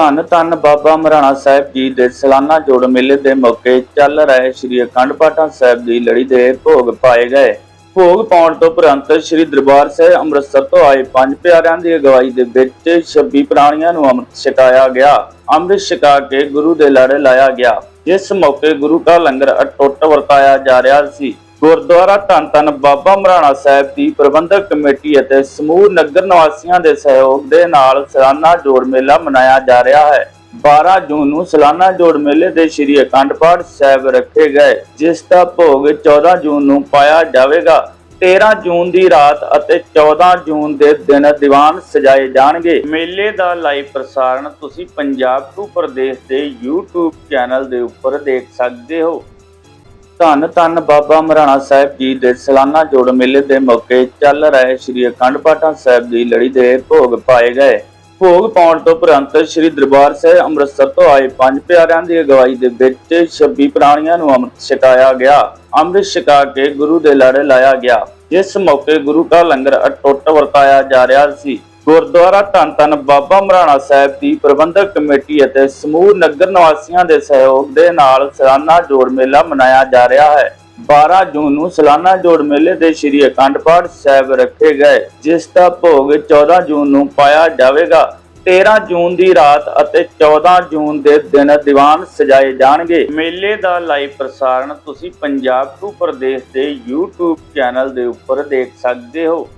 ਧੰਨ ਧੰਨ ਬਾਬਾ ਮਹਾਰਾਣਾ ਸਾਹਿਬ ਜੀ ਦੇ ਸਾਲਾਨਾ ਜੋੜ ਮੇਲੇ ਦੇ ਮੌਕੇ ਚੱਲ ਰਹੇ ਸ੍ਰੀ ਅਖੰਡ ਪਾਠਾਂ ਸਾਹਿਬ ਦੀ ਲੜੀ ਦੇ ਭੋਗ ਪਾਏ ਗਏ। ਭੋਗ ਪਾਉਣ ਤੋਂ ਉਪਰੰਤ ਸ੍ਰੀ ਦਰਬਾਰ ਸਾਹਿਬ ਅੰਮ੍ਰਿਤਸਰ ਤੋਂ ਆਏ ਪੰਜ ਪਿਆਰਿਆਂ ਦੀ ਅਗਵਾਈ ਦੇ ਵਿੱਚ 26 ਪ੍ਰਾਣੀਆਂ ਨੂੰ ਅੰਮ੍ਰਿਤ ਛਕਾਇਆ ਗਿਆ। ਅੰਮ੍ਰਿਤ ਛਕਾ ਕੇ ਗੁਰੂ ਦੇ ਲੜੇ ਲਾਇਆ ਗਿਆ। ਇਸ ਮੌਕੇ ਗੁਰੂ ਕਾ ਲੰਗਰ ਅਟੁੱਟ ਵਰਤਾਇਆ ਜਾ ਰਿਹਾ ਸੀ। ਗੁਰਦੁਆਰਾ ਧੰਨ ਧੰਨ ਬਾਬਾ ਮਰਾਣਾ ਸਾਹਿਬ ਦੀ ਪ੍ਰਬੰਧਕ ਕਮੇਟੀ ਅਤੇ ਸਮੂਹ ਨਗਰ ਨਿਵਾਸੀਆਂ ਦੇ ਸਹਿਯੋਗ ਦੇ ਨਾਲ ਸਾਲਾਨਾ ਜੋੜ ਮੇਲਾ ਮਨਾਇਆ ਜਾ ਰਿਹਾ ਹੈ। 12 ਜੂਨ ਨੂੰ ਸਾਲਾਨਾ ਜੋੜ ਮੇਲੇ ਦੇ ਸ੍ਰੀ ਅਖੰਡ ਪਾਠ ਸਾਹਿਬ ਰੱਖੇ ਗਏ, ਜਿਸ ਦਾ ਭੋਗ 14 ਜੂਨ ਨੂੰ ਪਾਇਆ ਜਾਵੇਗਾ। 13 ਜੂਨ ਦੀ ਰਾਤ ਅਤੇ 14 ਜੂਨ ਦੇ ਦਿਨ ਦੀਵਾਨ ਸਜਾਏ ਜਾਣਗੇ। ਮੇਲੇ ਦਾ ਲਾਈਵ ਪ੍ਰਸਾਰਣ ਤੁਸੀਂ ਪੰਜਾਬ ਟੂ ਪ੍ਰਦੇਸ਼ ਦੇ YouTube ਚੈਨਲ ਦੇ ਉੱਪਰ ਦੇਖ ਸਕਦੇ ਹੋ। ਧੰਨ ਧੰਨ ਬਾਬਾ ਮਹਾਰਾਣਾ ਸਾਹਿਬ ਜੀ ਦੇ ਸਾਲਾਨਾ ਜੋੜ ਮੇਲੇ ਦੇ ਮੌਕੇ ਚੱਲ ਰਹੇ ਸ੍ਰੀ ਅਖੰਡ ਪਾਠਾਂ ਸਾਹਿਬ ਦੀ ਲੜੀ ਦੇ ਭੋਗ ਪਾਏ ਗਏ। ਭੋਗ ਪਾਉਣ ਤੋਂ ਉਪਰੰਤ ਸ੍ਰੀ ਦਰਬਾਰ ਸਾਹਿਬ ਅੰਮ੍ਰਿਤਸਰ ਤੋਂ ਆਏ ਪੰਜ ਪਿਆਰਿਆਂ ਦੀ ਅਗਵਾਈ ਦੇ ਵਿੱਚ 26 ਪ੍ਰਾਣੀਆਂ ਨੂੰ ਅੰਮ੍ਰਿਤ ਛਕਾਇਆ ਗਿਆ। ਅੰਮ੍ਰਿਤ ਛਕਾ ਕੇ ਗੁਰੂ ਦੇ ਲੜੇ ਲਾਇਆ ਗਿਆ। ਇਸ ਮੌਕੇ ਗੁਰੂ ਕਾ ਲੰਗਰ ਅਟੁੱਟ ਵਰਤਾਇਆ ਜਾ ਰਿਹਾ ਸੀ। ਗੁਰਦੁਆਰਾ ਧੰਨ ਧੰਨ ਬਾਬਾ ਮਰਾਣਾ ਸਾਹਿਬ ਦੀ ਪ੍ਰਬੰਧਕ ਕਮੇਟੀ ਅਤੇ ਸਮੂਹ ਨਗਰ ਨਿਵਾਸੀਆਂ ਦੇ ਸਹਿਯੋਗ ਦੇ ਨਾਲ ਸਾਲਾਨਾ ਜੋੜ ਮੇਲਾ ਮਨਾਇਆ ਜਾ ਰਿਹਾ ਹੈ। 12 ਜੂਨ ਨੂੰ ਸਾਲਾਨਾ ਜੋੜ ਮੇਲੇ ਦੇ ਸ੍ਰੀ ਅਖੰਡ ਪਾਠ ਸਾਹਿਬ ਰੱਖੇ ਗਏ, ਜਿਸ ਦਾ ਭੋਗ 14 ਜੂਨ ਨੂੰ ਪਾਇਆ ਜਾਵੇਗਾ। 13 ਜੂਨ ਦੀ ਰਾਤ ਅਤੇ 14 ਜੂਨ ਦੇ ਦਿਨ ਦੀਵਾਨ ਸਜਾਏ ਜਾਣਗੇ। ਮੇਲੇ ਦਾ ਲਾਈਵ ਪ੍ਰਸਾਰਣ ਤੁਸੀਂ ਪੰਜਾਬ ਟੂ ਪ੍ਰਦੇਸ਼ ਦੇ YouTube ਚੈਨਲ ਦੇ ਉੱਪਰ ਦੇਖ ਸਕਦੇ ਹੋ।